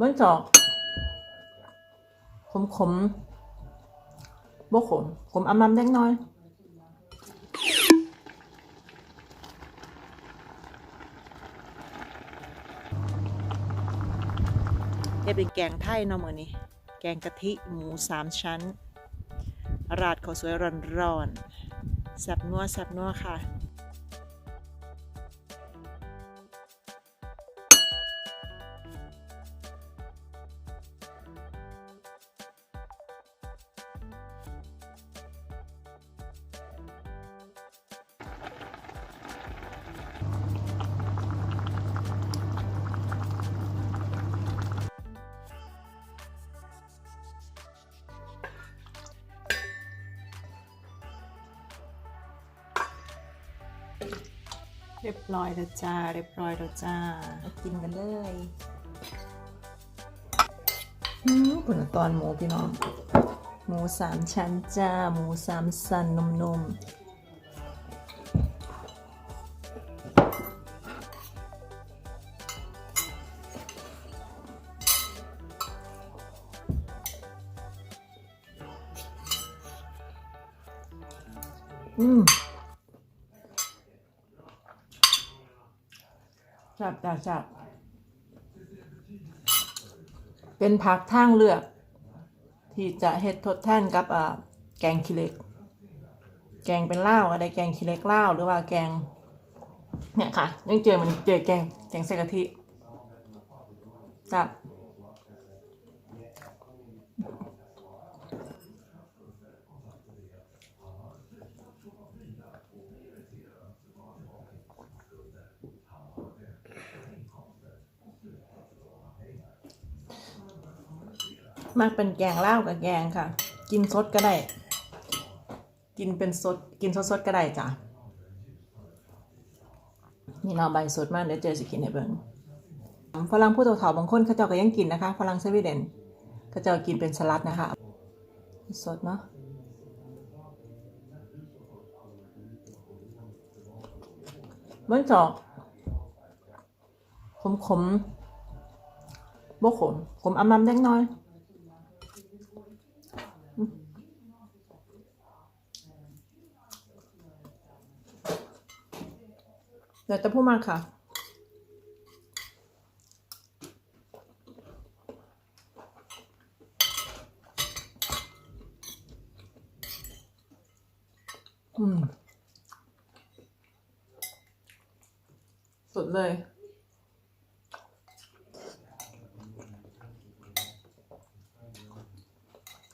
มันจะขมขมบ่ขมขมอำลำเล็กน้อยเฮ็ดเป็นแกงไทยเนาะมื้อนี้ แกงกะทิหมูสามชั้น ราดข้าวสวยร้อนๆแซ่บนัวแซ่บนัวค่ะ รียบร้อยแล้วจ้า เรียบร้อยแล้วจ้ามากินกันเลยอืมผลตอนหมูพี่น้อง หมูสามชั้นจ้า หมูสามสันนุ่มๆอืม จับจับจับเป็นผักทางเลือก ที่จะเฮ็ดทดแทนกับอ่าแกงขี้เหล็ก แกงเป็นเหล้าอะไรแกงขี้เหล็กเหล้าหรือว่าแกง เนี่ยค่ะยังเจอมันเจอแกงแกงใส่กะทิจับ มากเป็นแกงเหล้ากับแกงค่ะ กินสดก็ได้ กินเป็นสดกินสดสดก็ได้จ้ะนี่เนาใบสดมากเดี๋ยวเจอสิกินให้เบิ่งฝรั่งผู้เฒ่าๆบางคนเขาเจ้าก็ยังกินนะคะฝรั่งสวีเดนเขาเจ้ากินเป็นสลัดนะคะ สดเนาะมันจะขมขมบ่ขมขมอำลำเล็กน้อย เดี๋ยวจะพูดมากค่ะ อืม สุดเลย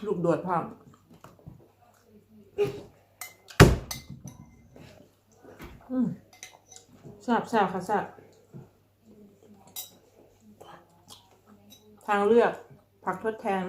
ลูกดวดพังอืม แซ่บแซ่บค่ะแซ่บทางเลือก ผักทดแทน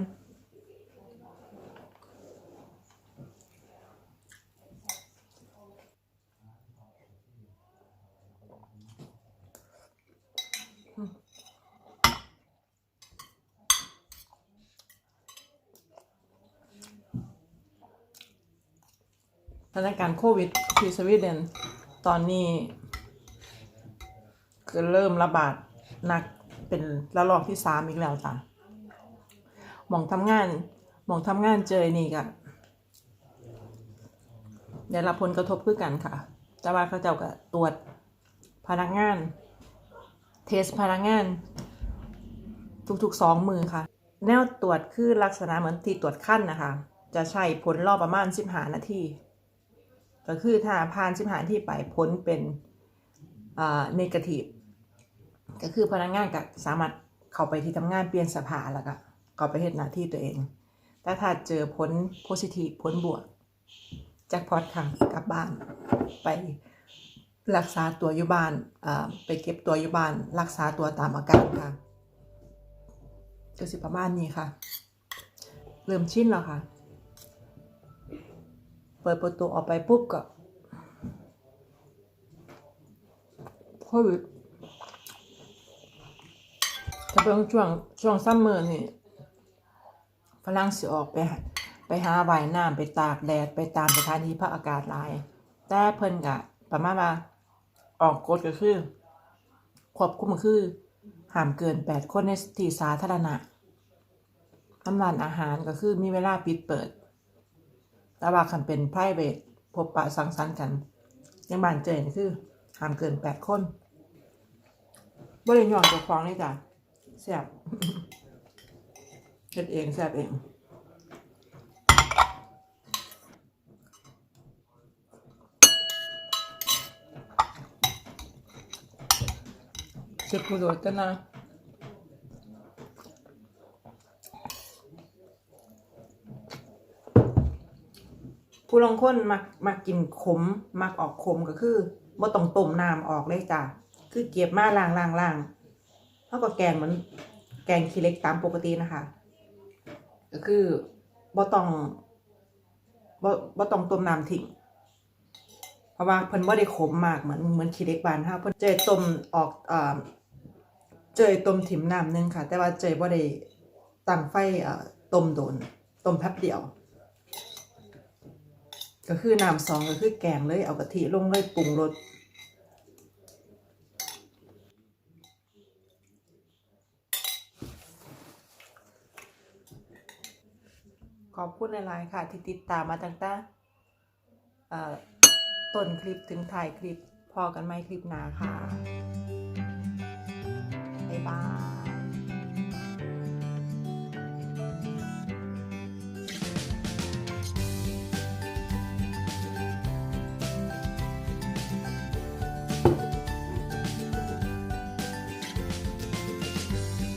สถานการณ์โควิดที่สวีเดนตอนนี้ คือเริ่มระบาดหนักเป็นระลอกที่สามอีกแล้วจ้ะหมองทำงานหมองทำงานเจอนี่กะได้รับผลกระทบคือกันค่ะ แต่ว่าเขาเจ้าก็ตรวจพนักงาน เทสพนักงาน ทุกๆสองมือค่ะ แนวตรวจคือลักษณะเหมือนที่ตรวจขั้นนะคะ จะใช้ผลรอบประมาณสิบหานาทีก็คือถ้าผ่านสิบหานาทีไปผลเป็นอ่าเนกาทีฟ ก็คือพนักงานก็สามารถเข้าไปที่ทำงานเปลี่ยนสภาแล้วก็เข้าไปเฮ็ดหน้าที่ตัวเอง แต่ถ้าเจอผลโพซิทีฟผลบวกแจ็คพอตค่ะกลับบ้านไปรักษาตัวอยู่บ้านไปเก็บตัวอยู่บ้าน รักษาตัวตามอาการค่ะก็สิประมาณนี้ค่ะ เริ่มชินแล้วค่ะ เปิดประตูออกไปปุ๊บก็โควิด ถ้าเป็นช่วงช่วงซัมเมอร์นี่ฝรั่งสิออกไป ไปหาว่ายน้ำไปตากแดดไปตามสถานที่พักอากาศหลาย แต่เพิ่นกะประมาณว่าออกกฎก็คือควบคุมคือห้ามเกิน8คนในที่สาธารณะทำร้านอาหารก็คือมีเวลาปิดเปิด แต่ว่าคันเป็น p r i v a t พบปะสังสรรค์กันยังบานเจนคือห้ามเกิน8คนบ่ได้ย้อนเจ้าของเลยจ้ะ แซ่บเฮ็ดเองแซ่บเองเช็ดผู้โดดกันนะผู้ลางคนมักมักกินขม มักออกขมก็คือบ่ต้องต้มน้ำออกเลยจ้ะ คือเก็บมาล้างล้างล้าง เท่ากับแกงเหมือนแกงขี้เล็กตามปกตินะคะ ก็คือบ่ต้องบ่บ่ต้องต้มน้ำทิ้งเพราะว่าเพิ่นบ่ได้ขมมากเหมือนเหมือนขี้เล็กบานเฮาเพิ่นเจยต้มออกเอ่อเจยต้มถิ่มน้ำหนึงค่ะ แต่ว่าเจยบ่ได้ตั้งไฟเอ่อต้มโดนต้มแป๊บเดียว ก็คือน้ำสองก็คือแกงเลยเอากะทิลงเลยปรุงรส ขอบคุณหลายๆค่ะ ที่ติดตามมาตั้งแต่ต้นคลิปถึงถ่ายคลิปพอกันไหมคลิปหนาค่ะ บ๊ายบาย